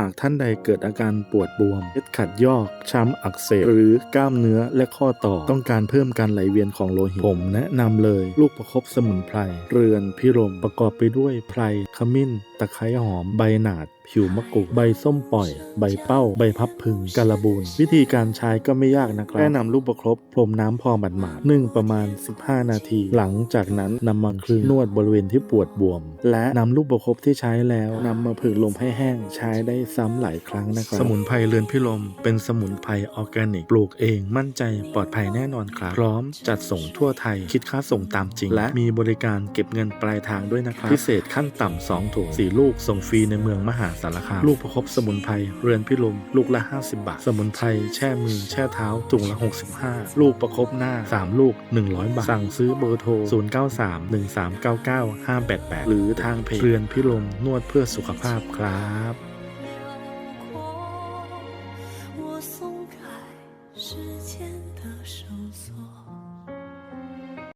หากท่านใดเกิดอาการปวดบวมเล็ดขัดยอก ช้ำอักเสบ หรือกล้ามเนื้อและข้อต่อ ต้องการเพิ่มการไหลเวียนของโลหิต ผมแนะนำเลย ลูกประคบสมุนไพร เรือนพิรม ประกอบไปด้วยไพร ขมิ้น ตะไคร้หอม ใบหนาด ผิวมะกรูด ใบส้มปล่อย ใบเป้า ใบพับพึงกาละบูน วิธีการใช้ก็ไม่ยากนะครับแค่นำลูกประคบพรมน้ำพอหมาดๆนึ่งประมาณ 15 นาที หลังจากนั้นนำมาคลึงนวดบริเวณที่ปวดบวม และนำลูกประคบที่ใช้แล้วนำมาผึ่งลมให้แห้งใช้ได้ซ้ำหลายครั้งนะครับ สมุนไพรเรือนพิลมเป็นสมุนไพรออร์แกนิก ปลูกเองมั่นใจปลอดภัยแน่นอนครับ พร้อมจัดส่งทั่วไทย คิดค่าส่งตามจริง และมีบริการเก็บเงินปลายทางด้วยนะครับ พิเศษขั้นต่ำ2ถุง4ลูกส่งฟรีในเมืองมหาสารคาม ลูกประคบสมุนไพรเรือนพิลมลูกละ 50 บาท สมุนไพรแช่มือแช่เท้าถุงละ 65 ลูกประคบหน้า 3 ลูก 100 บาท สั่งซื้อเบอร์โทร 0931399588 หรือทางเพจเรือนพิลมนวดเพื่อสุขภาพครับ 我松开时间的手。